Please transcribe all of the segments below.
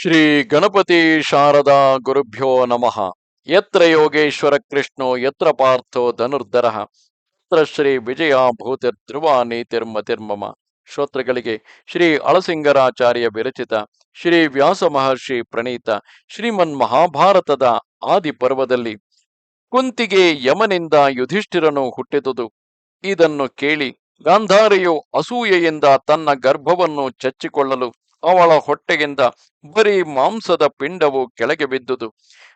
ಶ್ರೀ ಗಣಪತಿ ಶಾರದಾ ಗುರುಭ್ಯೋ ನಮಃ. ಯತ್ರ ಯೋಗೇಶ್ವರ ಕೃಷ್ಣೋ, ಯತ್ರ ಪಾರ್ಥೋ ಧನುರ್ಧರ. ಯತ್ರ ಶ್ರೀ ವಿಜಯ ಭೂತಿರ್ ಧ್ರುವ ನೀತಿರ್ಮತಿರ್ಮಮ ಶ್ರೋತೃಗಳಿಗೆ ಶ್ರೀ ಅಳಸಿಂಗರಾಚಾರ್ಯ ವಿರಚಿತ, ಶ್ರೀ ವ್ಯಾಸ ಮಹರ್ಷಿ ಪ್ರಣೀತ, ಶ್ರೀಮನ್ ಮಹಾಭಾರತದ ಆದಿ ಪರ್ವದಲ್ಲಿ ಕುಂತಿಗೆ ಯಮನಿಂದ ಯುಧಿಷ್ಠಿರನು ಹುಟ್ಟಿದುದು. ಇದನ್ನು ಕೇಳಿ ಗಾಂಧಾರಿಯು ಅಸೂಯೆಯಿಂದ ತನ್ನ ಗರ್ಭವನ್ನು ಚಚ್ಚಿಕೊಳ್ಳಲು ಅವಳ ಹೊಟ್ಟೆಗಿಂದ ಬರೀ ಮಾಂಸದ ಪಿಂಡವು ಕೆಳಗೆ ಬಿದ್ದುದು.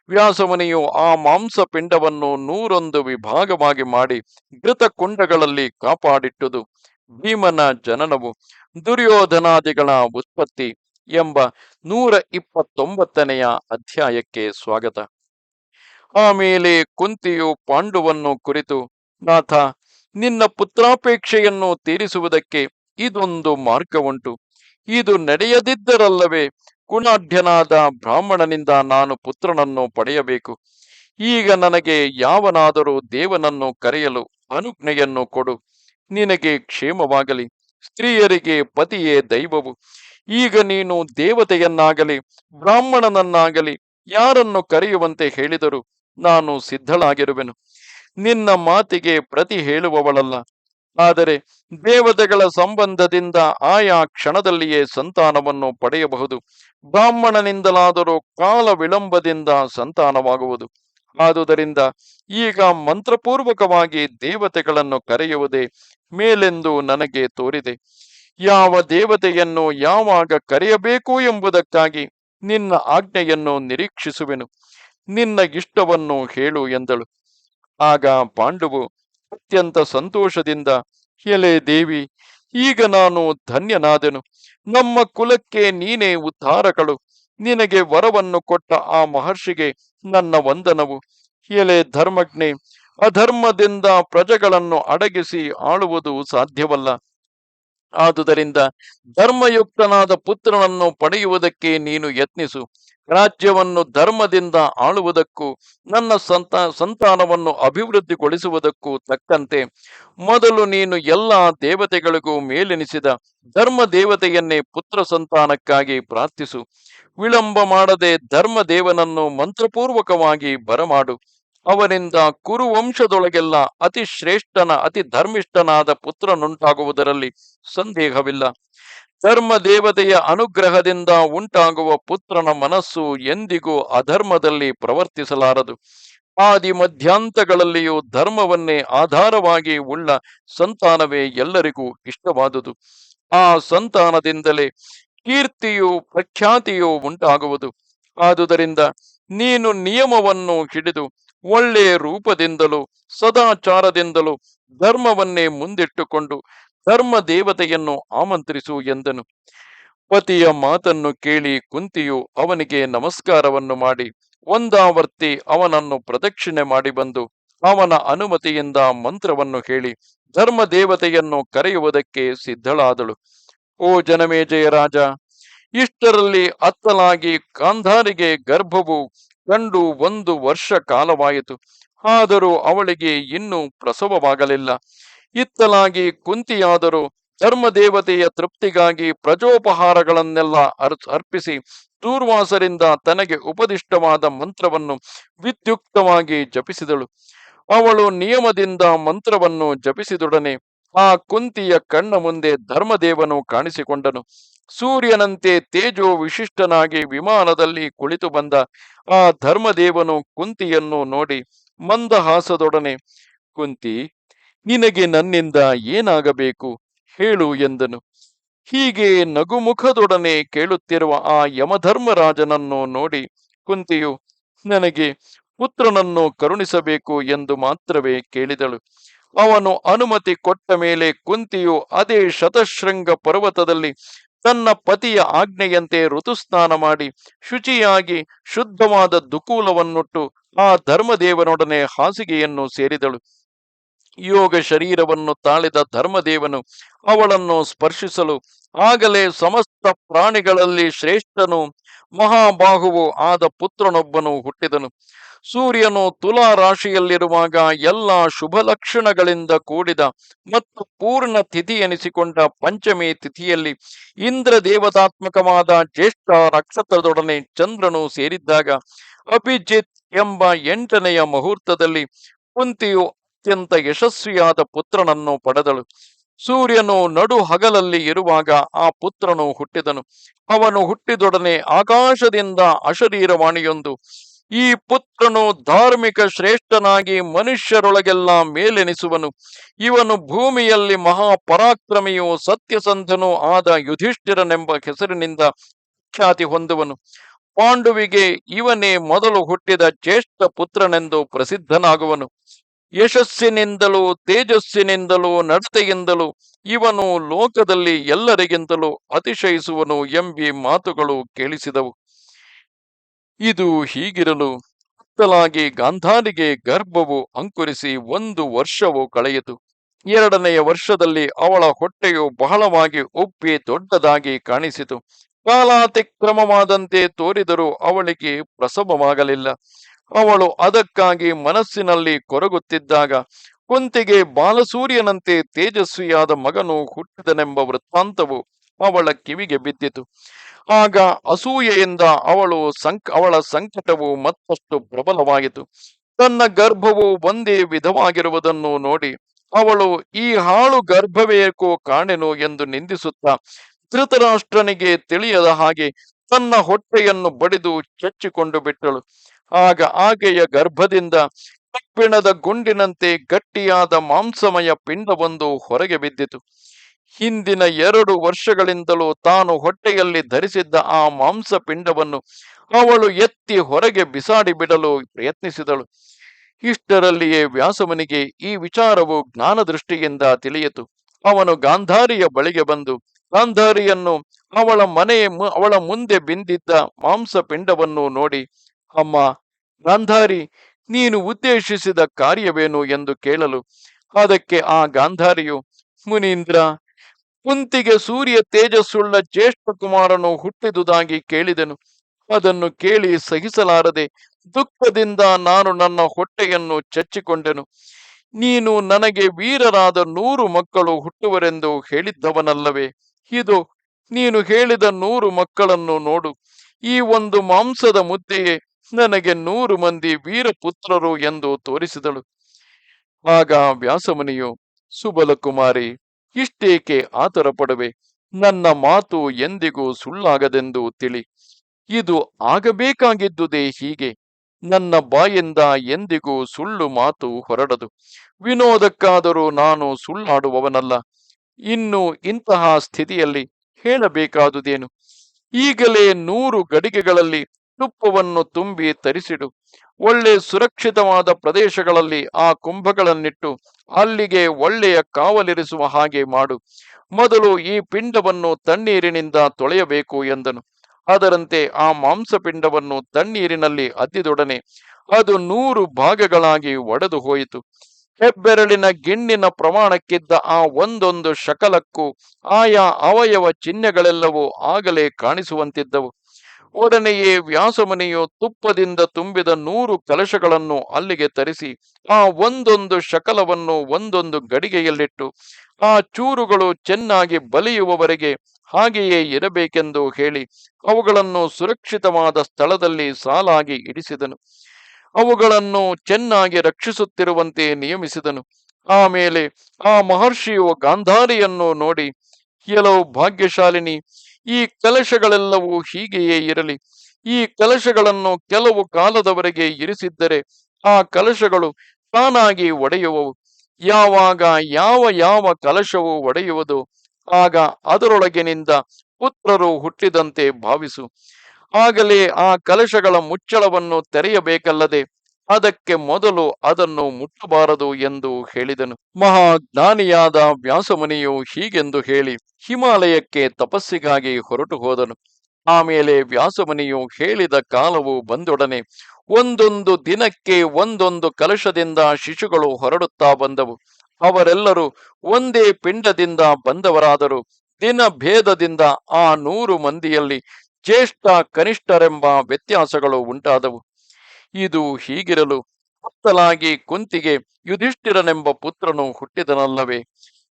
ವ್ಯಾಸಮುನಿಯು ಆ ಮಾಂಸ ಪಿಂಡವನ್ನು ನೂರೊಂದು ವಿಭಾಗವಾಗಿ ಮಾಡಿ ಘೃತ ಕುಂಡಗಳಲ್ಲಿ ಕಾಪಾಡಿಟ್ಟುದು. ಭೀಮನ ಜನನವು ದುರ್ಯೋಧನಾದಿಗಳ ಉತ್ಪತ್ತಿ ಎಂಬ ನೂರ ಇಪ್ಪತ್ತೊಂಬತ್ತನೆಯ ಅಧ್ಯಾಯಕ್ಕೆ ಸ್ವಾಗತ. ಆಮೇಲೆ ಕುಂತಿಯು ಪಾಂಡುವನ್ನು ಕುರಿತು, ನಾಥ, ನಿನ್ನ ಪುತ್ರಾಪೇಕ್ಷೆಯನ್ನು ತೀರಿಸುವುದಕ್ಕೆ ಇದೊಂದು ಮಾರ್ಗವುಂಟು. ಇದು ನಡೆಯದಿದ್ದರಲ್ಲವೇ ಗುಣಾಢ್ಯನಾದ ಬ್ರಾಹ್ಮಣನಿಂದ ನಾನು ಪುತ್ರನನ್ನು ಪಡೆಯಬೇಕು. ಈಗ ನನಗೆ ಯಾವನಾದರೂ ದೇವನನ್ನು ಕರೆಯಲು ಅನುಜ್ಞೆಯನ್ನು ಕೊಡು. ನಿನಗೆ ಕ್ಷೇಮವಾಗಲಿ. ಸ್ತ್ರೀಯರಿಗೆ ಪತಿಯೇ ದೈವವು. ಈಗ ನೀನು ದೇವತೆಯನ್ನಾಗಲಿ, ಬ್ರಾಹ್ಮಣನನ್ನಾಗಲಿ ಯಾರನ್ನು ಕರೆಯುವಂತೆ ಹೇಳಿದರು ನಾನು ಸಿದ್ಧಳಾಗಿರುವೆನು. ನಿನ್ನ ಮಾತಿಗೆ ಪ್ರತಿ ಹೇಳುವವಳಲ್ಲ. ಆದರೆ ದೇವತೆಗಳ ಸಂಬಂಧದಿಂದ ಆಯಾ ಕ್ಷಣದಲ್ಲಿಯೇ ಸಂತಾನವನ್ನು ಪಡೆಯಬಹುದು. ಬ್ರಾಹ್ಮಣನಿಂದಲಾದರೂ ಕಾಲ ವಿಳಂಬದಿಂದ ಸಂತಾನವಾಗುವುದು. ಆದುದರಿಂದ ಈಗ ಮಂತ್ರಪೂರ್ವಕವಾಗಿ ದೇವತೆಗಳನ್ನು ಕರೆಯುವುದೇ ಮೇಲೆಂದು ನನಗೆ ತೋರಿದೆ. ಯಾವ ದೇವತೆಯನ್ನು ಯಾವಾಗ ಕರೆಯಬೇಕು ಎಂಬುದಕ್ಕಾಗಿ ನಿನ್ನ ಆಜ್ಞೆಯನ್ನು ನಿರೀಕ್ಷಿಸುವೆನು. ನಿನ್ನ ಇಷ್ಟವನ್ನು ಹೇಳು ಎಂದಳು. ಆಗ ಪಾಂಡುವು ಅತ್ಯಂತ ಸಂತೋಷದಿಂದ ಎಲೆ ದೇವಿ, ಈಗ ನಾನು ಧನ್ಯನಾದೆನು. ನಮ್ಮ ಕುಲಕ್ಕೆ ನೀನೇ ಉದ್ಧಾರಕಳು. ನಿನಗೆ ವರವನ್ನು ಕೊಟ್ಟ ಆ ಮಹರ್ಷಿಗೆ ನನ್ನ ವಂದನವು. ಎಲೆ ಧರ್ಮಜ್ಞೆ, ಅಧರ್ಮದಿಂದ ಪ್ರಜೆಗಳನ್ನು ಅಡಗಿಸಿ ಆಳುವುದು ಸಾಧ್ಯವಲ್ಲ. ಆದುದರಿಂದ ಧರ್ಮಯುಕ್ತನಾದ ಪುತ್ರನನ್ನು ಪಡೆಯುವುದಕ್ಕೆ ನೀನು ಯತ್ನಿಸು. ರಾಜ್ಯವನ್ನು ಧರ್ಮದಿಂದ ಆಳುವುದಕ್ಕೂ, ನನ್ನ ಸಂತ, ಸಂತಾನವನ್ನು ಅಭಿವೃದ್ಧಿಗೊಳಿಸುವುದಕ್ಕೂ ತಕ್ಕಂತೆ, ಮೊದಲು ನೀನು ಎಲ್ಲ ದೇವತೆಗಳಿಗೂ ಮೇಲೆನಿಸಿದ ಧರ್ಮ ದೇವತೆಯನ್ನೇ ಪುತ್ರ ಸಂತಾನಕ್ಕಾಗಿ ಪ್ರಾರ್ಥಿಸು. ವಿಳಂಬ ಮಾಡದೆ ಧರ್ಮ ದೇವನನ್ನು ಮಂತ್ರಪೂರ್ವಕವಾಗಿ ಬರಮಾಡು. ಅವನಿಂದ ಕುರುವಂಶದೊಳಗೆಲ್ಲ ಅತಿ ಶ್ರೇಷ್ಠನ ಅತಿ ಧರ್ಮಿಷ್ಠನಾದ ಪುತ್ರನುಂಟಾಗುವುದರಲ್ಲಿ ಸಂದೇಹವಿಲ್ಲ. ಧರ್ಮ ದೇವತೆಯ ಅನುಗ್ರಹದಿಂದ ಉಂಟಾಗುವ ಪುತ್ರನ ಮನಸ್ಸು ಎಂದಿಗೂ ಅಧರ್ಮದಲ್ಲಿ ಪ್ರವರ್ತಿಸಲಾರದು. ಆದಿ ಮಧ್ಯಾಂತಗಳಲ್ಲಿಯೂ ಧರ್ಮವನ್ನೇ ಆಧಾರವಾಗಿ ಉಳ್ಳ ಸಂತಾನವೇ ಎಲ್ಲರಿಗೂ ಇಷ್ಟವಾದುದು. ಆ ಸಂತಾನದಿಂದಲೇ ಕೀರ್ತಿಯು ಪ್ರಖ್ಯಾತಿಯು ಉಂಟಾಗುವುದು. ಆದುದರಿಂದ ನೀನು ನಿಯಮವನ್ನು ಹಿಡಿದು ಒಳ್ಳೆಯ ರೂಪದಿಂದಲೂ ಸದಾಚಾರದಿಂದಲೂ ಧರ್ಮವನ್ನೇ ಮುಂದಿಟ್ಟುಕೊಂಡು ಧರ್ಮ ದೇವತೆಯನ್ನು ಆಮಂತ್ರಿಸು ಎಂದನು. ಪತಿಯ ಮಾತನ್ನು ಕೇಳಿ ಕುಂತಿಯು ಅವನಿಗೆ ನಮಸ್ಕಾರವನ್ನು ಮಾಡಿ, ಒಂದಾವರ್ತಿ ಅವನನ್ನು ಪ್ರದಕ್ಷಿಣೆ ಮಾಡಿ ಬಂದು, ಅವನ ಅನುಮತಿಯಿಂದ ಮಂತ್ರವನ್ನು ಹೇಳಿ ಧರ್ಮ ದೇವತೆಯನ್ನು ಕರೆಯುವುದಕ್ಕೆ ಸಿದ್ಧಳಾದಳು. ಓ ಜನಮೇಜಯ ರಾಜ, ಇಷ್ಟರಲ್ಲಿ ಅತ್ತಲಾಗಿ ಕಾಂಧಾರಿಗೆ ಗರ್ಭವು ಕಂಡು ಒಂದು ವರ್ಷ ಕಾಲವಾಯಿತು. ಆದರೂ ಅವಳಿಗೆ ಇನ್ನೂ ಪ್ರಸವವಾಗಲಿಲ್ಲ. ಇತ್ತಲಾಗಿ ಕುಂತಿಯಾದರೂ ಧರ್ಮದೇವತೆಯ ತೃಪ್ತಿಗಾಗಿ ಪ್ರಜೋಪಹಾರಗಳನ್ನೆಲ್ಲ ಅರ್, ಅರ್ಪಿಸಿ ದೂರ್ವಾಸರಿಂದ ತನಗೆ ಉಪದಿಷ್ಟವಾದ ಮಂತ್ರವನ್ನು ವಿದ್ಯುಕ್ತವಾಗಿ ಜಪಿಸಿದಳು. ಅವಳು ನಿಯಮದಿಂದ ಮಂತ್ರವನ್ನು ಜಪಿಸಿದೊಡನೆ ಆ ಕುಂತಿಯ ಕಣ್ಣ ಮುಂದೆ ಧರ್ಮದೇವನು ಕಾಣಿಸಿಕೊಂಡನು. ಸೂರ್ಯನಂತೆ ತೇಜೋ ವಿಶಿಷ್ಟನಾಗಿ ವಿಮಾನದಲ್ಲಿ ಕುಳಿತು ಬಂದ ಆ ಧರ್ಮದೇವನು ಕುಂತಿಯನ್ನು ನೋಡಿ ಮಂದಹಾಸದೊಡನೆ, ಕುಂತಿ ನಿನಗೆ ನನ್ನಿಂದ ಏನಾಗಬೇಕು? ಹೇಳು ಎಂದನು. ಹೀಗೆ ನಗುಮುಖದೊಡನೆ ಕೇಳುತ್ತಿರುವ ಆ ಯಮಧರ್ಮರಾಜನನ್ನು ನೋಡಿ ಕುಂತಿಯು, ನನಗೆ ಪುತ್ರನನ್ನು ಕರುಣಿಸಬೇಕು ಎಂದು ಮಾತ್ರವೇ ಕೇಳಿದಳು. ಅವನು ಅನುಮತಿ ಕೊಟ್ಟ ಮೇಲೆ ಕುಂತಿಯು ಅದೇ ಶತಶೃಂಗ ಪರ್ವತದಲ್ಲಿ ತನ್ನ ಪತಿಯ ಆಜ್ಞೆಯಂತೆ ಋತುಸ್ನಾನ ಮಾಡಿ ಶುಚಿಯಾಗಿ ಶುದ್ಧವಾದ ದುಕೂಲವನ್ನುಟ್ಟು ಆ ಧರ್ಮದೇವನೊಡನೆ ಹಾಸಿಗೆಯನ್ನು ಸೇರಿದಳು. ಯೋಗ ಶರೀರವನ್ನು ತಾಳಿದ ಧರ್ಮದೇವನು ಅವಳನ್ನು ಸ್ಪರ್ಶಿಸಲು ಆಗಲೇ ಸಮಸ್ತ ಪ್ರಾಣಿಗಳಲ್ಲಿ ಶ್ರೇಷ್ಠನು ಮಹಾಬಾಹುವು ಆದ ಪುತ್ರನೊಬ್ಬನು ಹುಟ್ಟಿದನು. ಸೂರ್ಯನು ತುಲಾ ರಾಶಿಯಲ್ಲಿರುವಾಗ ಎಲ್ಲ ಶುಭ ಲಕ್ಷಣಗಳಿಂದ ಕೂಡಿದ ಮತ್ತು ಪೂರ್ಣ ತಿಥಿ ಎನಿಸಿಕೊಂಡ ಪಂಚಮಿ ತಿಥಿಯಲ್ಲಿ ಇಂದ್ರ ದೇವತಾತ್ಮಕವಾದ ಜ್ಯೇಷ್ಠ ನಕ್ಷತ್ರದೊಡನೆ ಚಂದ್ರನು ಸೇರಿದ್ದಾಗ ಅಭಿಜಿತ್ ಎಂಬ ಎಂಟನೆಯ ಮುಹೂರ್ತದಲ್ಲಿ ಕುಂತಿಯು ಅತ್ಯಂತ ಯಶಸ್ವಿಯಾದ ಪುತ್ರನನ್ನು ಪಡೆದಳು. ಸೂರ್ಯನು ನಡು ಹಗಲಲ್ಲಿ ಇರುವಾಗ ಆ ಪುತ್ರನು ಹುಟ್ಟಿದನು. ಅವನು ಹುಟ್ಟಿದೊಡನೆ ಆಕಾಶದಿಂದ ಅಶರೀರವಾಣಿಯೊಂದು. ಈ ಪುತ್ರನು ಧಾರ್ಮಿಕ ಶ್ರೇಷ್ಠನಾಗಿ ಮನುಷ್ಯರೊಳಗೆಲ್ಲ ಮೇಲೆನಿಸುವನು. ಇವನು ಭೂಮಿಯಲ್ಲಿ ಮಹಾಪರಾಕ್ರಮಿಯೂ ಸತ್ಯಸಂಧನೂ ಆದ ಯುಧಿಷ್ಠಿರನೆಂಬ ಹೆಸರಿನಿಂದ ಖ್ಯಾತಿ ಹೊಂದುವನು. ಪಾಂಡುವಿಗೆ ಇವನೇ ಮೊದಲು ಹುಟ್ಟಿದ ಜ್ಯೇಷ್ಠ ಪುತ್ರನೆಂದು ಪ್ರಸಿದ್ಧನಾಗುವನು. ಯಶಸ್ಸಿನಿಂದಲೂ, ತೇಜಸ್ಸಿನಿಂದಲೂ, ನಡತೆಯಿಂದಲೂ, ಇವನು ಲೋಕದಲ್ಲಿ ಎಲ್ಲರಿಗಿಂತಲೂ ಅತಿಶಯಿಸುವನು ಎಂಬಿ ಮಾತುಗಳು ಕೇಳಿಸಿದವು. ಇದು ಹೀಗಿರಲು ಅತ್ತಲಾಗಿ ಗಾಂಧಾರಿಗೆ ಗರ್ಭವು ಅಂಕುರಿಸಿ ಒಂದು ವರ್ಷವು ಕಳೆಯಿತು. ಎರಡನೆಯ ವರ್ಷದಲ್ಲಿ ಅವಳ ಹೊಟ್ಟೆಯು ಬಹಳವಾಗಿ ಉಬ್ಬಿ ದೊಡ್ಡದಾಗಿ ಕಾಣಿಸಿತು. ಕಾಲಾತಿಕ್ರಮವಾದಂತೆ ತೋರಿದರೂ ಅವಳಿಗೆ ಪ್ರಸವವಾಗಲಿಲ್ಲ. ಅವಳು ಅದಕ್ಕಾಗಿ ಮನಸ್ಸಿನಲ್ಲಿ ಕೊರಗುತ್ತಿದ್ದಾಗ ಕುಂತಿಗೆ ಬಾಲಸೂರ್ಯನಂತೆ ತೇಜಸ್ವಿಯಾದ ಮಗನು ಹುಟ್ಟಿದನೆಂಬ ವೃತ್ತಾಂತವು ಅವಳ ಕಿವಿಗೆ ಬಿದ್ದಿತು. ಆಗ ಅಸೂಯೆಯಿಂದ ಅವಳು ಸಂಕ, ಅವಳ ಸಂಕಟವು ಮತ್ತಷ್ಟು ಪ್ರಬಲವಾಯಿತು ತನ್ನ ಗರ್ಭವು ಒಂದೇ ವಿಧವಾಗಿರುವುದನ್ನು ನೋಡಿ ಅವಳು, ಈ ಹಾಳು ಗರ್ಭವೇಕೋ ಕಾಣೆನು? ಎಂದು ನಿಂದಿಸುತ್ತಾ ಧೃತರಾಷ್ಟ್ರನಿಗೆ ತಿಳಿಯದ ಹಾಗೆ ತನ್ನ ಹೊಟ್ಟೆಯನ್ನು ಬಡಿದು ಚಚ್ಚಿಕೊಂಡು ಬಿಟ್ಟಳು. ಆಗ ಆಕೆಯ ಗರ್ಭದಿಂದ ಕಬ್ಬಿಣದ ಗುಂಡಿನಂತೆ ಗಟ್ಟಿಯಾದ ಮಾಂಸಮಯ ಪಿಂಡವೊಂದು ಹೊರಗೆ ಬಿದ್ದಿತು. ಹಿಂದಿನ ಎರಡು ವರ್ಷಗಳಿಂದಲೂ ತಾನು ಹೊಟ್ಟೆಯಲ್ಲಿ ಧರಿಸಿದ್ದ ಆ ಮಾಂಸ ಪಿಂಡವನ್ನು ಅವಳು ಎತ್ತಿ ಹೊರಗೆ ಬಿಸಾಡಿ ಬಿಡಲು ಪ್ರಯತ್ನಿಸಿದಳು. ಇಷ್ಟರಲ್ಲಿಯೇ ವ್ಯಾಸಮನಿಗೆ ಈ ವಿಚಾರವು ಜ್ಞಾನದೃಷ್ಟಿಯಿಂದ ತಿಳಿಯಿತು. ಅವನು ಗಾಂಧಾರಿಯ ಬಳಿಗೆ ಬಂದು ಗಾಂಧಾರಿಯನ್ನು ಅವಳ ಮನೆಯ ಅವಳ ಮುಂದೆ ಬಿಂದಿದ್ದ ಮಾಂಸ ಪಿಂಡವನ್ನು ನೋಡಿ ಅಮ್ಮ, ಗಾಂಧಾರಿ, ನೀನು ಉದ್ದೇಶಿಸಿದ ಕಾರ್ಯವೇನು ಎಂದು ಕೇಳಲು? ಅದಕ್ಕೆ ಆ ಗಾಂಧಾರಿಯು, ಮುನೀಂದ್ರ, ಕುಂತಿಗೆ ಸೂರ್ಯ ತೇಜಸ್ಸುಳ್ಳ ಜ್ಯೇಷ್ಠ ಕುಮಾರನು ಹುಟ್ಟಿದುದಾಗಿ ಕೇಳಿದನು. ಅದನ್ನು ಕೇಳಿ ಸಹಿಸಲಾರದೆ ದುಃಖದಿಂದ ನಾನು ನನ್ನ ಹೊಟ್ಟೆಯನ್ನು ಚಚ್ಚಿಕೊಂಡೆನು. ನೀನು ನನಗೆ ವೀರರಾದ ನೂರು ಮಕ್ಕಳು ಹುಟ್ಟುವರೆಂದು ಹೇಳಿದ್ದವನಲ್ಲವೇ? ಇದು, ನೀನು ಹೇಳಿದ ನೂರು ಮಕ್ಕಳನ್ನು ನೋಡು. ಈ ಒಂದು ಮಾಂಸದ ಮುದ್ದೆಯೇ ನನಗೆ ನೂರು ಮಂದಿ ವೀರಪುತ್ರರು ಎಂದು ತೋರಿಸಿದಳು. ಆಗ ವ್ಯಾಸಮುನಿಯು, ಸುಬಲಕುಮಾರಿ, ಇಷ್ಟೇಕೆ ಆತರ ಪಡುವೆ ನನ್ನ ಮಾತು ಎಂದಿಗೂ ಸುಳ್ಳಾಗದೆಂದು ತಿಳಿ. ಇದು ಆಗಬೇಕಾಗಿದ್ದುದೇ ಹೀಗೆ. ನನ್ನ ಬಾಯಿಂದ ಎಂದಿಗೂ ಸುಳ್ಳು ಮಾತು ಹೊರಡದು. ವಿನೋದಕ್ಕಾದರೂ ನಾನು ಸುಳ್ಳಾಡುವವನಲ್ಲ. ಇನ್ನು ಇಂತಹ ಸ್ಥಿತಿಯಲ್ಲಿ ಹೇಳಬೇಕಾದುದೇನು? ಈಗಲೇ ನೂರು ಗಡಿಗೆಗಳಲ್ಲಿ ತುಪ್ಪವನ್ನು ತುಂಬಿ ತರಿಸಿಡು. ಒಳ್ಳೆ ಸುರಕ್ಷಿತವಾದ ಪ್ರದೇಶಗಳಲ್ಲಿ ಆ ಕುಂಭಗಳನ್ನಿಟ್ಟು ಅಲ್ಲಿಗೆ ಒಳ್ಳೆಯ ಕಾವಲಿರಿಸುವ ಹಾಗೆ ಮಾಡು. ಮೊದಲು ಈ ಪಿಂಡವನ್ನು ತಣ್ಣೀರಿನಿಂದ ತೊಳೆಯಬೇಕು ಎಂದನು. ಅದರಂತೆ ಆ ಮಾಂಸಪಿಂಡವನ್ನು ತಣ್ಣೀರಿನಲ್ಲಿ ಅದ್ದಿದೊಡನೆ ಅದು ನೂರು ಭಾಗಗಳಾಗಿ ಒಡೆದು ಹೋಯಿತು. ಹೆಬ್ಬೆರಳಿನ ಗಿಣ್ಣಿನ ಪ್ರಮಾಣಕ್ಕಿದ್ದ ಆ ಒಂದೊಂದು ಶಕಲಕ್ಕೂ ಆಯಾ ಅವಯವ ಚಿಹ್ನೆಗಳೆಲ್ಲವೂ ಆಗಲೇ ಕಾಣಿಸುವಂತಿದ್ದವು. ಒಡನೆಯೇ ವ್ಯಾಸಮನೆಯು ತುಪ್ಪದಿಂದ ತುಂಬಿದ ನೂರು ಕಲಶಗಳನ್ನು ಅಲ್ಲಿಗೆ ತರಿಸಿ, ಆ ಒಂದೊಂದು ಶಕಲವನ್ನು ಒಂದೊಂದು ಗಡಿಗೆಯಲ್ಲಿಟ್ಟು, ಆ ಚೂರುಗಳು ಚೆನ್ನಾಗಿ ಬಲಿಯುವವರೆಗೆ ಹಾಗೆಯೇ ಇರಬೇಕೆಂದು ಹೇಳಿ, ಅವುಗಳನ್ನು ಸುರಕ್ಷಿತವಾದ ಸ್ಥಳದಲ್ಲಿ ಸಾಲಾಗಿ ಇಡಿಸಿದನು ಅವುಗಳನ್ನು ಚೆನ್ನಾಗಿ ರಕ್ಷಿಸುತ್ತಿರುವಂತೆ ನಿಯಮಿಸಿದನು. ಆಮೇಲೆ ಆ ಮಹರ್ಷಿಯು ಗಾಂಧಾರಿಯನ್ನು ನೋಡಿ ಕೆಲವು ಭಾಗ್ಯಶಾಲಿನಿ ಈ ಕಲಶಗಳೆಲ್ಲವೂ ಹೀಗೆಯೇ ಇರಲಿ. ಈ ಕಲಶಗಳನ್ನು ಕೆಲವು ಕಾಲದವರೆಗೆ ಇರಿಸಿದ್ದರೆ ಆ ಕಲಶಗಳು ತಾನಾಗಿ ಒಡೆಯುವವು. ಯಾವಾಗ ಯಾವ ಯಾವ ಕಲಶವು ಒಡೆಯುವುದು, ಆಗ ಅದರೊಳಗಿನಿಂದ ಪುತ್ರರು ಹುಟ್ಟಿದಂತೆ ಭಾವಿಸು. ಆಗಲೇ ಆ ಕಲಶಗಳ ಮುಚ್ಚಳವನ್ನು ತೆರೆಯಬೇಕಲ್ಲದೆ ಅದಕ್ಕೆ ಮೊದಲು ಅದನ್ನು ಮುಟ್ಟಬಾರದು ಎಂದು ಹೇಳಿದನು. ಮಹಾಜ್ಞಾನಿಯಾದ ವ್ಯಾಸಮುನಿಯು ಹೀಗೆಂದು ಹೇಳಿ ಹಿಮಾಲಯಕ್ಕೆ ತಪಸ್ಸಿಗಾಗಿ ಹೊರಟು ಹೋದನು. ಆಮೇಲೆ ವ್ಯಾಸಮುನಿಯು ಹೇಳಿದ ಕಾಲವು ಬಂದೊಡನೆ ಒಂದೊಂದು ದಿನಕ್ಕೆ ಒಂದೊಂದು ಕಲಶದಿಂದ ಶಿಶುಗಳು ಹೊರಡುತ್ತಾ ಬಂದವು. ಅವರೆಲ್ಲರೂ ಒಂದೇ ಪಿಂಡದಿಂದ ಬಂದವರಾದರು. ದಿನ ಭೇದದಿಂದ ಆ ನೂರು ಮಂದಿಯಲ್ಲಿ ಜ್ಯೇಷ್ಠ ಕನಿಷ್ಠರೆಂಬ ವ್ಯತ್ಯಾಸಗಳು ಉಂಟಾದವು. ಇದು ಹೀಗಿರಲು ಹೊತ್ತಲಾಗಿ ಕುಂತಿಗೆ ಯುಧಿಷ್ಠಿರನೆಂಬ ಪುತ್ರನು ಹುಟ್ಟಿದನಲ್ಲವೇ?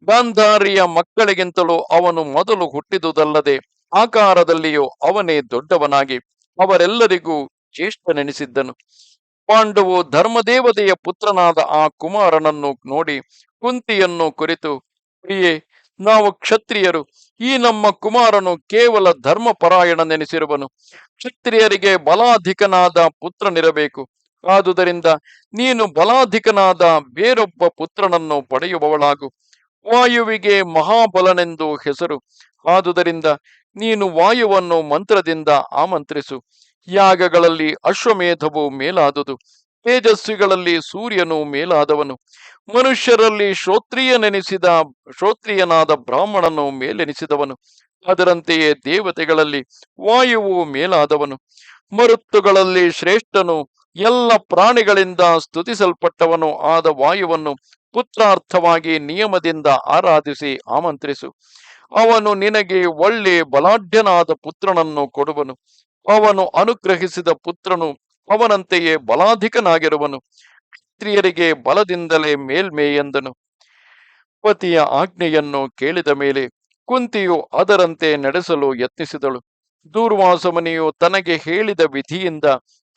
ಗಾಂಧಾರಿಯ ಮಕ್ಕಳಿಗಿಂತಲೂ ಅವನು ಮೊದಲು ಹುಟ್ಟಿದುದಲ್ಲದೆ ಆಕಾರದಲ್ಲಿಯೂ ಅವನೇ ದೊಡ್ಡವನಾಗಿ ಅವರೆಲ್ಲರಿಗೂ ಜ್ಯೇಷ್ಠನೆನಿಸಿದ್ದನು. ಪಾಂಡವು ಧರ್ಮದೇವತೆಯ ಪುತ್ರನಾದ ಆ ಕುಮಾರನನ್ನು ನೋಡಿ ಕುಂತಿಯನ್ನು ಕುರಿತು, ಪ್ರಿಯೇ, ನಾವು ಕ್ಷತ್ರಿಯರು. ಈ ನಮ್ಮ ಕುಮಾರನು ಕೇವಲ ಧರ್ಮಪರಾಯಣನೆನಿಸಿರುವನು. ಕ್ಷತ್ರಿಯರಿಗೆ ಬಲಾಧಿಕನಾದ ಪುತ್ರನಿರಬೇಕು. ಆದುದರಿಂದ ನೀನು ಬಲಾಧಿಕನಾದ ಬೇರೊಬ್ಬ ಪುತ್ರನನ್ನು ಪಡೆಯುವವಳಾಗು. ವಾಯುವಿಗೆ ಮಹಾಬಲನೆಂದು ಹೆಸರು. ಆದುದರಿಂದ ನೀನು ವಾಯುವನ್ನು ಮಂತ್ರದಿಂದ ಆಮಂತ್ರಿಸು. ಯಾಗಗಳಲ್ಲಿ ಅಶ್ವಮೇಧವು ಮೇಲಾದುದು. ತೇಜಸ್ವಿಗಳಲ್ಲಿ ಸೂರ್ಯನು ಮೇಲಾದವನು. ಮನುಷ್ಯರಲ್ಲಿ ಶ್ರೋತ್ರಿಯನೆನಿಸಿದ, ಶ್ರೋತ್ರಿಯನಾದ ಬ್ರಾಹ್ಮಣನು ಮೇಲೆನಿಸಿದವನು. ಅದರಂತೆಯೇ ದೇವತೆಗಳಲ್ಲಿ ವಾಯುವು ಮೇಲಾದವನು. ಮರುತ್ತುಗಳಲ್ಲಿ ಶ್ರೇಷ್ಠನು, ಎಲ್ಲ ಪ್ರಾಣಿಗಳಿಂದ ಸ್ತುತಿಸಲ್ಪಟ್ಟವನು ಆದ ವಾಯುವನ್ನು ಪುತ್ರಾರ್ಥವಾಗಿ ನಿಯಮದಿಂದ ಆರಾಧಿಸಿ ಆಮಂತ್ರಿಸು. ಅವನು ನಿನಗೆ ಒಳ್ಳೆ ಬಲಾಢ್ಯನಾದ ಪುತ್ರನನ್ನು ಕೊಡುವನು. ಅವನು ಅನುಗ್ರಹಿಸಿದ ಪುತ್ರನು ಅವನಂತೆಯೇ ಬಲಾಧಿಕನಾಗಿರುವನು. ಕ್ಷತ್ರಿಯರಿಗೆ ಬಲದಿಂದಲೇ ಮೇಲ್ಮೆ ಎಂದನು. ಪತಿಯ ಆಜ್ಞೆಯನ್ನು ಕೇಳಿದ ಮೇಲೆ ಕುಂತಿಯು ಅದರಂತೆ ನಡೆಸಲು ಯತ್ನಿಸಿದಳು. ದೂರ್ವಾಸಮನಿಯು ತನಗೆ ಹೇಳಿದ ವಿಧಿಯಿಂದ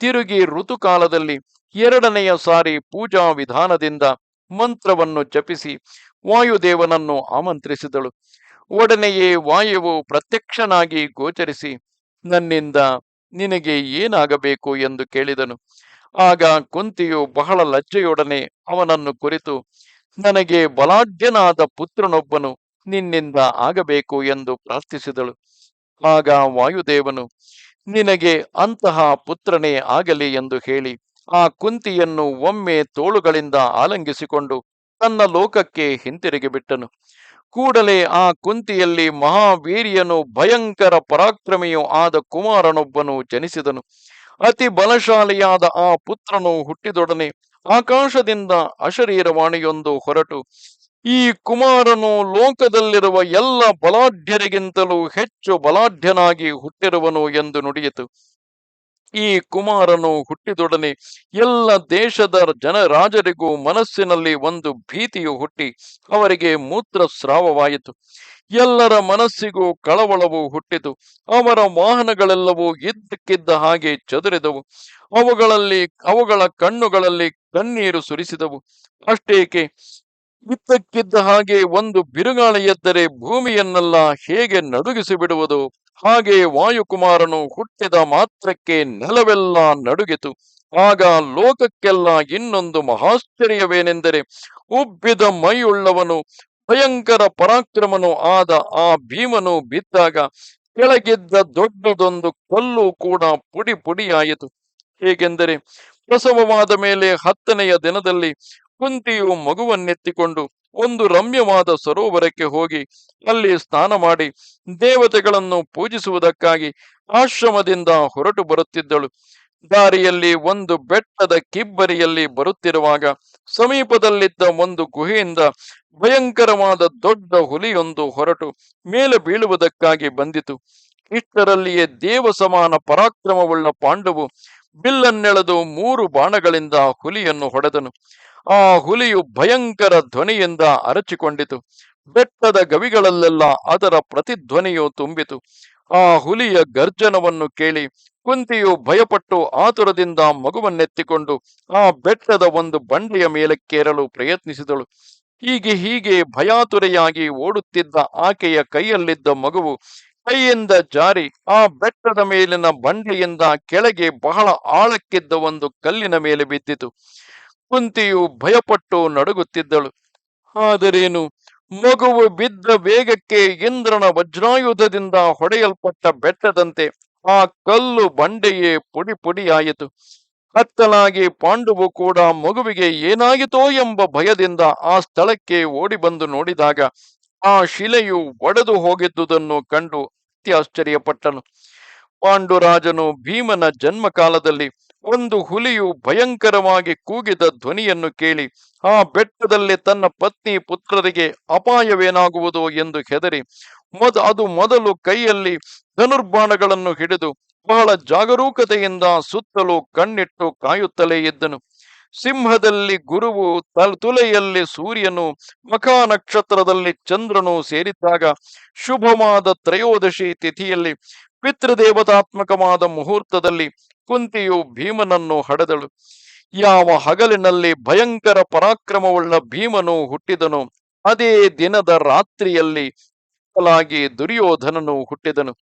ತಿರುಗಿ ಋತುಕಾಲದಲ್ಲಿ ಎರಡನೆಯ ಸಾರಿ ಪೂಜಾ ವಿಧಾನದಿಂದ ಮಂತ್ರವನ್ನು ಜಪಿಸಿ ವಾಯುದೇವನನ್ನು ಆಮಂತ್ರಿಸಿದಳು. ಒಡನೆಯೇ ವಾಯುವು ಪ್ರತ್ಯಕ್ಷನಾಗಿ ಗೋಚರಿಸಿ, ನನ್ನಿಂದ ನಿನಗೆ ಏನಾಗಬೇಕು ಎಂದು ಕೇಳಿದನು. ಆಗ ಕುಂತಿಯು ಬಹಳ ಲಜ್ಜೆಯೊಡನೆ ಅವನನ್ನು ಕುರಿತು, ನನಗೆ ಬಲಾಢ್ಯನಾದ ಪುತ್ರನೊಬ್ಬನು ನಿನ್ನಿಂದ ಆಗಬೇಕು ಎಂದು ಪ್ರಾರ್ಥಿಸಿದಳು. ಆಗ ವಾಯುದೇವನು, ನಿನಗೆ ಅಂತಹ ಪುತ್ರನೇ ಆಗಲಿ ಎಂದು ಹೇಳಿ ಆ ಕುಂತಿಯನ್ನು ಒಮ್ಮೆ ತೋಳುಗಳಿಂದ ಆಲಂಗಿಸಿಕೊಂಡು ತನ್ನ ಲೋಕಕ್ಕೆ ಹಿಂತಿರುಗಿ ಬಿಟ್ಟನು. ಕೂಡಲೇ ಆ ಕುಂತಿಯಲ್ಲಿ ಮಹಾವೀರ್ಯನು ಭಯಂಕರ ಪರಾಕ್ರಮಿಯೂ ಆದ ಕುಮಾರನೊಬ್ಬನು ಜನಿಸಿದನು. ಅತಿ ಬಲಶಾಲಿಯಾದ ಆ ಪುತ್ರನು ಹುಟ್ಟಿದೊಡನೆ ಆಕಾಶದಿಂದ ಅಶರೀರವಾಣಿಯೊಂದು ಹೊರಟು. ಈ ಕುಮಾರನು ಲೋಕದಲ್ಲಿರುವ ಎಲ್ಲ ಬಲಾಢ್ಯರಿಗಿಂತಲೂ ಹೆಚ್ಚು ಬಲಾಢ್ಯನಾಗಿ ಹುಟ್ಟಿರುವನು ಎಂದು ನುಡಿಯಿತು. ಈ ಕುಮಾರನು ಹುಟ್ಟಿದೊಡನೆ ಎಲ್ಲ ದೇಶದ ಜನ ರಾಜರಿಗೂ ಮನಸ್ಸಿನಲ್ಲಿ ಒಂದು ಭೀತಿಯು ಹುಟ್ಟಿ ಅವರಿಗೆ ಮೂತ್ರ ಸ್ರಾವವಾಯಿತು ಎಲ್ಲರ ಮನಸ್ಸಿಗೂ ಕಳವಳವು ಹುಟ್ಟಿತು. ಅವರ ವಾಹನಗಳೆಲ್ಲವೂ ಇದ್ದಕ್ಕಿದ್ದ ಹಾಗೆ ಚದುರಿದವು. ಅವುಗಳಲ್ಲಿ, ಅವುಗಳ ಕಣ್ಣುಗಳಲ್ಲಿ ಕಣ್ಣೀರು ಸುರಿಸಿದವು. ಅಷ್ಟೇಕೆ, ಇದ್ದಕ್ಕಿದ್ದ ಹಾಗೆ ಒಂದು ಬಿರುಗಾಳಿ ಎದ್ದರೆ ಭೂಮಿಯನ್ನೆಲ್ಲ ಹೇಗೆ ನಡುಗಿಸಿ ಬಿಡುವುದು ಹಾಗೆ ವಾಯುಕುಮಾರನು ಹುಟ್ಟಿದ ಮಾತ್ರಕ್ಕೆ ನೆಲವೆಲ್ಲ ನಡುಗಿತು. ಆಗ ಲೋಕಕ್ಕೆಲ್ಲ ಇನ್ನೊಂದು ಮಹಾಶ್ಚರ್ಯವೇನೆಂದರೆ ಉಬ್ಬಿದ ಮೈಯುಳ್ಳವನು, ಭಯಂಕರ ಪರಾಕ್ರಮನು ಆದ ಆ ಭೀಮನು ಬಿದ್ದಾಗ ಕೆಳಗಿದ್ದ ದೊಡ್ಡದೊಂದು ಕಲ್ಲು ಕೂಡ ಪುಡಿ ಪುಡಿಯಾಯಿತು. ಹೇಗೆಂದರೆ ಪ್ರಸವವಾದ ಮೇಲೆ ಹತ್ತನೆಯ ದಿನದಲ್ಲಿ ಕುಂತಿಯು ಮಗುವನ್ನೆತ್ತಿಕೊಂಡು ಒಂದು ರಮ್ಯವಾದ ಸರೋವರಕ್ಕೆ ಹೋಗಿ ಅಲ್ಲಿ ಸ್ನಾನ ಮಾಡಿ ದೇವತೆಗಳನ್ನು ಪೂಜಿಸುವುದಕ್ಕಾಗಿ ಆಶ್ರಮದಿಂದ ಹೊರಟು ಬರುತ್ತಿದ್ದಳು. ದಾರಿಯಲ್ಲಿ ಒಂದು ಬೆಟ್ಟದ ಕಿಬ್ಬರಿಯಲ್ಲಿ ಬರುತ್ತಿರುವಾಗ ಸಮೀಪದಲ್ಲಿದ್ದ ಒಂದು ಗುಹೆಯಿಂದ ಭಯಂಕರವಾದ ದೊಡ್ಡ ಹುಲಿಯೊಂದು ಹೊರಟು ಮೇಲೆ ಬೀಳುವುದಕ್ಕಾಗಿ ಬಂದಿತು. ಇಷ್ಟರಲ್ಲಿಯೇ ದೇವ ಸಮಾನ ಪರಾಕ್ರಮವುಳ್ಳ ಪಾಂಡವು ಬಿಲ್ಲನ್ನೆಳೆದು ಮೂರು ಬಾಣಗಳಿಂದ ಹುಲಿಯನ್ನು ಹೊಡೆದನು. ಆ ಹುಲಿಯು ಭಯಂಕರ ಧ್ವನಿಯಿಂದ ಅರಚಿಕೊಂಡಿತು. ಬೆಟ್ಟದ ಗವಿಗಳಲ್ಲೆಲ್ಲ ಅದರ ಪ್ರತಿಧ್ವನಿಯು ತುಂಬಿತು. ಆ ಹುಲಿಯ ಗರ್ಜನವನ್ನು ಕೇಳಿ ಕುಂತಿಯು ಭಯಪಟ್ಟು ಆತುರದಿಂದ ಮಗುವನ್ನೆತ್ತಿಕೊಂಡು ಆ ಬೆಟ್ಟದ ಒಂದು ಬಂಡೆಯ ಮೇಲಕ್ಕೇರಲು ಪ್ರಯತ್ನಿಸಿದಳು. ಹೀಗೆ ಹೀಗೆ ಭಯಾತುರೆಯಾಗಿ ಓಡುತ್ತಿದ್ದ ಆಕೆಯ ಕೈಯಲ್ಲಿದ್ದ ಮಗುವು ಕೈಯಿಂದ ಜಾರಿ ಆ ಬೆಟ್ಟದ ಮೇಲಿನ ಬಂಡೆಯಿಂದ ಕೆಳಗೆ ಬಹಳ ಆಳಕ್ಕಿದ್ದ ಒಂದು ಕಲ್ಲಿನ ಮೇಲೆ ಬಿದ್ದಿತು. ಕುಂತಿಯು ಭಯಪಟ್ಟು ನಡುಗುತ್ತಿದ್ದಳು. ಆದರೇನು? ಮಗುವು ಬಿದ್ದ ವೇಗಕ್ಕೆ ಇಂದ್ರನ ವಜ್ರಾಯುಧದಿಂದ ಹೊಡೆಯಲ್ಪಟ್ಟ ಬೆಟ್ಟದಂತೆ ಆ ಕಲ್ಲು ಬಂಡೆಯೇ ಪುಡಿ ಪುಡಿಯಾಯಿತು ಕತ್ತಲಾಗಿ ಪಾಂಡುವು ಕೂಡ ಮಗುವಿಗೆ ಏನಾಗಿತೋ ಎಂಬ ಭಯದಿಂದ ಆ ಸ್ಥಳಕ್ಕೆ ಓಡಿ ಬಂದು ನೋಡಿದಾಗ ಆ ಶಿಲೆಯು ಒಡೆದು ಹೋಗಿದ್ದುದನ್ನು ಕಂಡು ಅತ್ಯಾಶ್ಚರ್ಯಪಟ್ಟನು ಪಾಂಡುರಾಜನು ಭೀಮನ ಜನ್ಮ ಕಾಲದಲ್ಲಿ ಒಂದು ಹುಲಿಯು ಭಯಂಕರವಾಗಿ ಕೂಗಿದ ಧ್ವನಿಯನ್ನು ಕೇಳಿ, ಆ ಬೆಟ್ಟದಲ್ಲಿ ತನ್ನ ಪತ್ನಿ ಪುತ್ರರಿಗೆ ಅಪಾಯವೇನಾಗುವುದು ಎಂದು ಹೆದರಿ, ಮೊದ, ಅದು ಮೊದಲು ಕೈಯಲ್ಲಿ ಧನುರ್ಬಾಣಗಳನ್ನು ಹಿಡಿದು ಬಹಳ ಜಾಗರೂಕತೆಯಿಂದ ಸುತ್ತಲೂ ಕಣ್ಣಿಟ್ಟು ಕಾಯುತ್ತಲೇ ಇದ್ದನು. ಸಿಂಹದಲ್ಲಿ ಗುರುವು ತಲ್- ತುಲೆಯಲ್ಲಿ ಸೂರ್ಯನು ಮಖ ನಕ್ಷತ್ರದಲ್ಲಿ ಚಂದ್ರನು ಸೇರಿದ್ದಾಗ ಶುಭವಾದ ತ್ರಯೋದಶಿ ತಿಥಿಯಲ್ಲಿ ಪಿತೃದೇವತಾತ್ಮಕವಾದ ಮುಹೂರ್ತದಲ್ಲಿ ಕುಂತಿಯು ಭೀಮನನ್ನು ಹಡೆದಳು. ಯಾವ ಹಗಲಿನಲ್ಲಿ ಭಯಂಕರ ಪರಾಕ್ರಮವುಳ್ಳ ಭೀಮನು ಹುಟ್ಟಿದನು, ಅದೇ ದಿನದ ರಾತ್ರಿಯಲ್ಲಿ ದುರ್ಯೋಧನನು ಹುಟ್ಟಿದನು.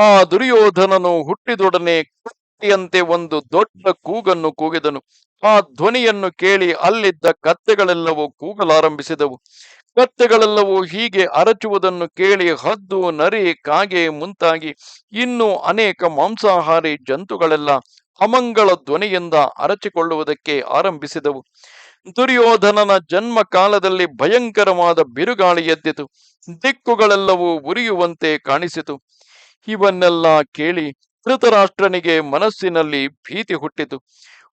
ಆ ದುರ್ಯೋಧನನು ಹುಟ್ಟಿದೊಡನೆ ಕತ್ತಿಯಂತೆ ಒಂದು ದೊಡ್ಡ ಕೂಗನ್ನು ಕೂಗಿದನು. ಆ ಧ್ವನಿಯನ್ನು ಕೇಳಿ ಅಲ್ಲಿದ್ದ ಕತ್ತೆಗಳೆಲ್ಲವೂ ಕೂಗಲಾರಂಭಿಸಿದವು. ಕತ್ತೆಗಳೆಲ್ಲವೂ ಹೀಗೆ ಅರಚುವುದನ್ನು ಕೇಳಿ ಹದ್ದು ನರಿ ಕಾಗೆ ಮುಂತಾಗಿ, ಇನ್ನೂ ಅನೇಕ ಮಾಂಸಾಹಾರಿ ಜಂತುಗಳೆಲ್ಲ ಅಮಂಗಳ ಧ್ವನಿಯಿಂದ ಅರಚಿಕೊಳ್ಳುವುದಕ್ಕೆ ಆರಂಭಿಸಿದವು. ದುರ್ಯೋಧನನ ಜನ್ಮ ಕಾಲದಲ್ಲಿ ಭಯಂಕರವಾದ ಬಿರುಗಾಳಿ ಎದ್ದಿತು. ದಿಕ್ಕುಗಳೆಲ್ಲವೂ ಉರಿಯುವಂತೆ ಕಾಣಿಸಿತು. ಇವನ್ನೆಲ್ಲ ಕೇಳಿ ಧೃತರಾಷ್ಟ್ರನಿಗೆ ಮನಸ್ಸಿನಲ್ಲಿ ಭೀತಿ ಹುಟ್ಟಿತು.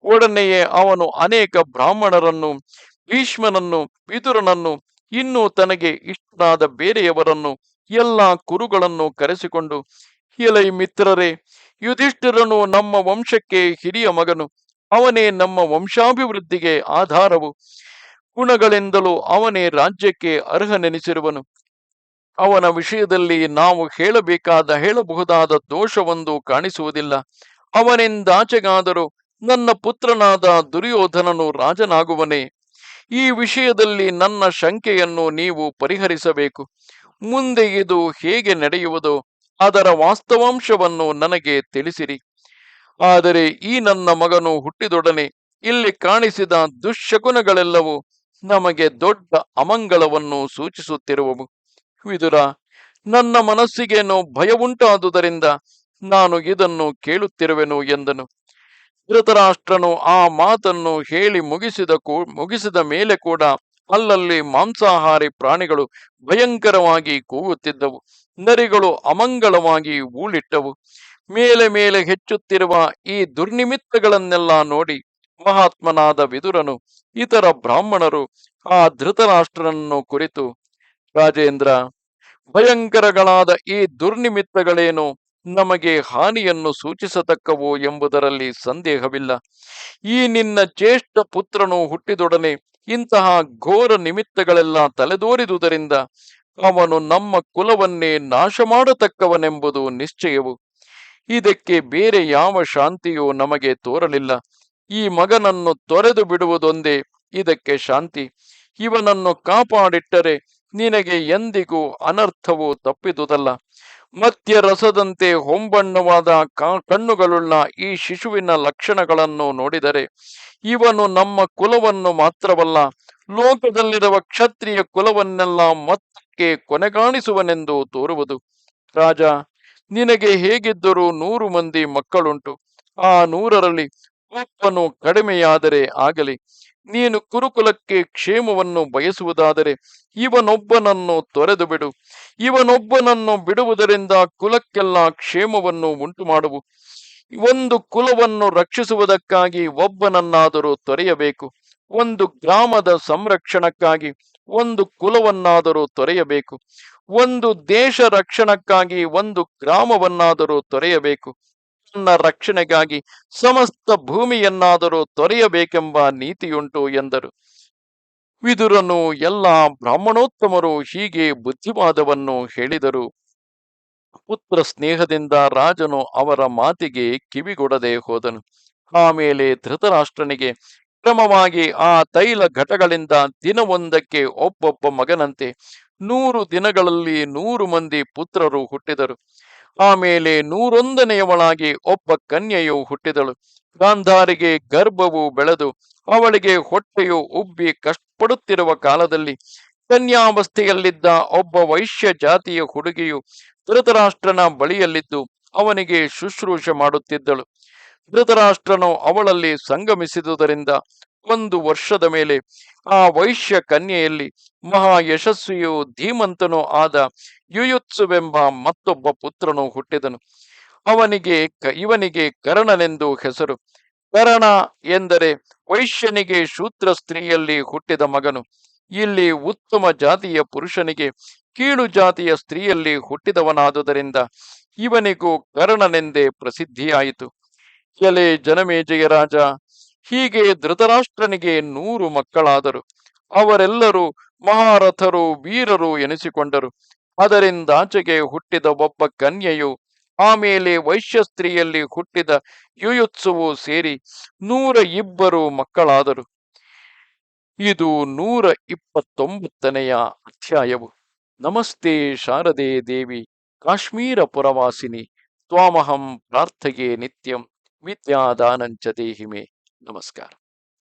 ಒಡನೆಯೇ ಅವನು ಅನೇಕ ಬ್ರಾಹ್ಮಣರನ್ನು, ಭೀಷ್ಮನನ್ನು, ವಿದುರನನ್ನು, ಇನ್ನೂ ತನಗೆ ಇಷ್ಟನಾದ ಬೇರೆಯವರನ್ನು, ಎಲ್ಲ ಕುರುಗಳನ್ನು ಕರೆಸಿಕೊಂಡು, ಎಲೈ ಮಿತ್ರರೇ, ಯುಧಿಷ್ಠಿರನು ನಮ್ಮ ವಂಶಕ್ಕೆ ಹಿರಿಯ ಮಗನು. ಅವನೇ ನಮ್ಮ ವಂಶಾಭಿವೃದ್ಧಿಗೆ ಆಧಾರವು. ಗುಣಗಳಿಂದಲೂ ಅವನೇ ರಾಜ್ಯಕ್ಕೆ ಅರ್ಹನೆನಿಸಿರುವನು. ಅವನ ವಿಷಯದಲ್ಲಿ ನಾವು ಹೇಳಬೇಕಾದ ಹೇಳಬಹುದಾದ ದೋಷವೊಂದು ಕಾಣಿಸುವುದಿಲ್ಲ. ಅವನಿಂದಾಚೆಗಾದರೂ ನನ್ನ ಪುತ್ರನಾದ ದುರ್ಯೋಧನನು ರಾಜನಾಗುವನೇ, ಈ ವಿಷಯದಲ್ಲಿ ನನ್ನ ಶಂಕೆಯನ್ನು ನೀವು ಪರಿಹರಿಸಬೇಕು. ಮುಂದೆ ಇದು ಹೇಗೆ ನಡೆಯುವುದೋ? ಅದರ ವಾಸ್ತವಾಂಶವನ್ನು ನನಗೆ ತಿಳಿಸಿರಿ. ಆದರೆ ಈ ನನ್ನ ಮಗನು ಹುಟ್ಟಿದೊಡನೆ ಇಲ್ಲಿ ಕಾಣಿಸಿದ ದುಶ್ಶಕುನಗಳೆಲ್ಲವೂ ನಮಗೆ ದೊಡ್ಡ ಅಮಂಗಳವನ್ನು ಸೂಚಿಸುತ್ತಿರುವವು. ವಿದುರ, ನನ್ನ ಮನಸ್ಸಿಗೇನೋ ಭಯವುಂಟಾದುದರಿಂದ ನಾನು ಇದನ್ನು ಕೇಳುತ್ತಿರುವೆನು ಎಂದನು. ಧೃತರಾಷ್ಟ್ರನು ಆ ಮಾತನ್ನು ಹೇಳಿ ಮುಗಿಸಿದ ಮುಗಿಸಿದ ಮೇಲೆ ಕೂಡ ಅಲ್ಲಲ್ಲಿ ಮಾಂಸಾಹಾರಿ ಪ್ರಾಣಿಗಳು ಭಯಂಕರವಾಗಿ ಕೂಗುತ್ತಿದ್ದವು. ನರಿಗಳು ಅಮಂಗಳವಾಗಿ ಊಳಿಟ್ಟವು ಮೇಲೆ ಮೇಲೆ ಹೆಚ್ಚುತ್ತಿರುವ ಈ ದುರ್ನಿಮಿತ್ತಗಳನ್ನೆಲ್ಲ ನೋಡಿ ಮಹಾತ್ಮನಾದ ವಿದುರನು, ಇತರ ಬ್ರಾಹ್ಮಣರು ಆ ಧೃತರಾಷ್ಟ್ರನನ್ನು ಕುರಿತು, ರಾಜೇಂದ್ರ, ಭಯಂಕರಗಳಾದ ಈ ದುರ್ನಿಮಿತ್ತಗಳೇನು? ನಮಗೆ ಹಾನಿಯನ್ನು ಸೂಚಿಸತಕ್ಕವು ಎಂಬುದರಲ್ಲಿ ಸಂದೇಹವಿಲ್ಲ. ಈ ನಿನ್ನ ಜ್ಯೇಷ್ಠ ಪುತ್ರನು ಹುಟ್ಟಿದೊಡನೆ ಇಂತಹ ಘೋರ ನಿಮಿತ್ತಗಳೆಲ್ಲ ತಲೆದೋರಿದುದರಿಂದ ಅವನು ನಮ್ಮ ಕುಲವನ್ನೇ ನಾಶ ಮಾಡತಕ್ಕವನೆಂಬುದು ನಿಶ್ಚಯವು. ಇದಕ್ಕೆ ಬೇರೆ ಯಾವ ಶಾಂತಿಯೂ ನಮಗೆ ತೋರಲಿಲ್ಲ. ಈ ಮಗನನ್ನು ತೊರೆದು ಬಿಡುವುದೊಂದೇ ಇದಕ್ಕೆ ಶಾಂತಿ. ಇವನನ್ನು ಕಾಪಾಡಿಟ್ಟರೆ ನಿನಗೆ ಎಂದಿಗೂ ಅನರ್ಥವು ತಪ್ಪಿದುದಲ್ಲ. ಮದ್ಯ ರಸದಂತೆ ಹೊಂಬಣ್ಣವಾದ ಕಣ್ಣುಗಳುಳ್ಳ ಈ ಶಿಶುವಿನ ಲಕ್ಷಣಗಳನ್ನು ನೋಡಿದರೆ ಇವನು ನಮ್ಮ ಕುಲವನ್ನು ಮಾತ್ರವಲ್ಲ, ಲೋಕದಲ್ಲಿರುವ ಕ್ಷತ್ರಿಯ ಕುಲವನ್ನೆಲ್ಲ ಮತ್ತಕ್ಕೆ ಕೊನೆಗಾಣಿಸುವನೆಂದು ತೋರುವುದು. ರಾಜ, ನಿನಗೆ ಹೇಗಿದ್ದರೂ ನೂರು ಮಂದಿ ಮಕ್ಕಳುಂಟು. ಆ ನೂರರಲ್ಲಿ ಒಬ್ಬನು ಕಡಿಮೆಯಾದರೆ ಆಗಲಿ ನೀನು ಕುರುಕುಲಕ್ಕೆ ಕ್ಷೇಮವನ್ನು ಬಯಸುವುದಾದರೆ ಇವನೊಬ್ಬನನ್ನು ತೊರೆದು ಬಿಡು ಇವನೊಬ್ಬನನ್ನು ಬಿಡುವುದರಿಂದ ಕುಲಕ್ಕೆಲ್ಲ ಕ್ಷೇಮವನ್ನು ಉಂಟು ಮಾಡುವು ಒಂದು ಕುಲವನ್ನು ರಕ್ಷಿಸುವುದಕ್ಕಾಗಿ ಒಬ್ಬನನ್ನಾದರೂ ತೊರೆಯಬೇಕು. ಒಂದು ಗ್ರಾಮದ ಸಂರಕ್ಷಣಕ್ಕಾಗಿ ಒಂದು ಕುಲವನ್ನಾದರೂ ತೊರೆಯಬೇಕು. ಒಂದು ದೇಶ ರಕ್ಷಣಕ್ಕಾಗಿ ಒಂದು ಗ್ರಾಮವನ್ನಾದರೂ ತೊರೆಯಬೇಕು. ತನ್ನ ರಕ್ಷಣೆಗಾಗಿ ಸಮಸ್ತ ಭೂಮಿಯನ್ನಾದರೂ ತೊರೆಯಬೇಕೆಂಬ ನೀತಿಯುಂಟು ಎಂದರು. ವಿದುರನು ಎಲ್ಲ ಬ್ರಾಹ್ಮಣೋತ್ತಮರು ಹೀಗೆ ಬುದ್ಧಿವಾದವನ್ನು ಹೇಳಿದರು. ಪುತ್ರ ಸ್ನೇಹದಿಂದ ರಾಜನು ಅವರ ಮಾತಿಗೆ ಕಿವಿಗೊಡದೆ ಹೋದನು. ಆಮೇಲೆ ಧೃತರಾಷ್ಟ್ರನಿಗೆ, ಕ್ರಮವಾಗಿ ಆ ತೈಲ ಘಟಗಳಿಂದ ದಿನವೊಂದಕ್ಕೆ ಒಬ್ಬೊಬ್ಬ ಮಗನಂತೆ ನೂರು ದಿನಗಳಲ್ಲಿ ನೂರು ಮಂದಿ ಪುತ್ರರು ಹುಟ್ಟಿದರು. ಆಮೇಲೆ ನೂರೊಂದನೆಯವಳಾಗಿ ಒಬ್ಬ ಕನ್ಯೆಯು ಹುಟ್ಟಿದಳು. ಗಾಂಧಾರಿಗೆ ಗರ್ಭವು ಬೆಳೆದು ಅವಳಿಗೆ ಹೊಟ್ಟೆಯು ಉಬ್ಬಿ ಕಷ್ಟಪಡುತ್ತಿರುವ ಕಾಲದಲ್ಲಿ ಕನ್ಯಾವಸ್ಥೆಯಲ್ಲಿದ್ದ ಒಬ್ಬ ವೈಶ್ಯ ಜಾತಿಯ ಹುಡುಗಿಯು ಧೃತರಾಷ್ಟ್ರನ ಬಳಿಯಲ್ಲಿದ್ದು ಅವನಿಗೆ ಶುಶ್ರೂಷೆ ಮಾಡುತ್ತಿದ್ದಳು. ಧೃತರಾಷ್ಟ್ರನು ಅವಳಲ್ಲಿ ಸಂಗಮಿಸಿದುದರಿಂದ ಒಂದು ವರ್ಷದ ಮೇಲೆ ಆ ವೈಶ್ಯ ಕನ್ಯೆಯಲ್ಲಿ ಮಹಾ ಯಶಸ್ವಿಯೂ ಧೀಮಂತನೂ ಆದ ಯುಯುತ್ಸುವೆಂಬ ಮತ್ತೊಬ್ಬ ಪುತ್ರನು ಹುಟ್ಟಿದನು. ಅವನಿಗೆ ಇವನಿಗೆ ಕರಣನೆಂದು ಹೆಸರು. ಕರಣ ಎಂದರೆ ವೈಶ್ಯನಿಗೆ ಶೂದ್ರ ಸ್ತ್ರೀಯಲ್ಲಿ ಹುಟ್ಟಿದ ಮಗನು. ಇಲ್ಲಿ ಉತ್ತಮ ಜಾತಿಯ ಪುರುಷನಿಗೆ ಕೀಳು ಜಾತಿಯ ಸ್ತ್ರೀಯಲ್ಲಿ ಹುಟ್ಟಿದವನಾದುದರಿಂದ ಇವನಿಗೂ ಕರ್ಣನೆಂದೇ ಪ್ರಸಿದ್ಧಿಯಾಯಿತು. ಎಲೆ ಜನಮೇಜಯ ರಾಜ ಹೀಗೆ ಧೃತರಾಷ್ಟ್ರನಿಗೆ ನೂರು ಮಕ್ಕಳಾದರು. ಅವರೆಲ್ಲರೂ ಮಹಾರಥರು, ವೀರರು ಎನಿಸಿಕೊಂಡರು. ಅದರಿಂದಾಚೆಗೆ ಹುಟ್ಟಿದ ಒಬ್ಬ ಕನ್ಯೆಯು ಆಮೇಲೆ ವೈಶ್ಯಸ್ತ್ರೀಯಲ್ಲಿ ಹುಟ್ಟಿದ ಯುಯುತ್ಸುವು ಸೇರಿ ನೂರ ಇಬ್ಬರು ಮಕ್ಕಳಾದರು. ಇದು ನೂರ ಇಪ್ಪತ್ತೊಂಬತ್ತನೆಯ ಅಧ್ಯಾಯವು. ನಮಸ್ತೆ ಶಾರದೆ ದೇವಿ ಕಾಶ್ಮೀರ ಪುರವಾಸಿನಿ ತ್ವಾಮಹಂ ಪ್ರಾರ್ಥಗೆ ನಿತ್ಯಂ, ವಿದ್ಯಾದಾನಂಚ ದೇಹಿಮೆ. Namaskar.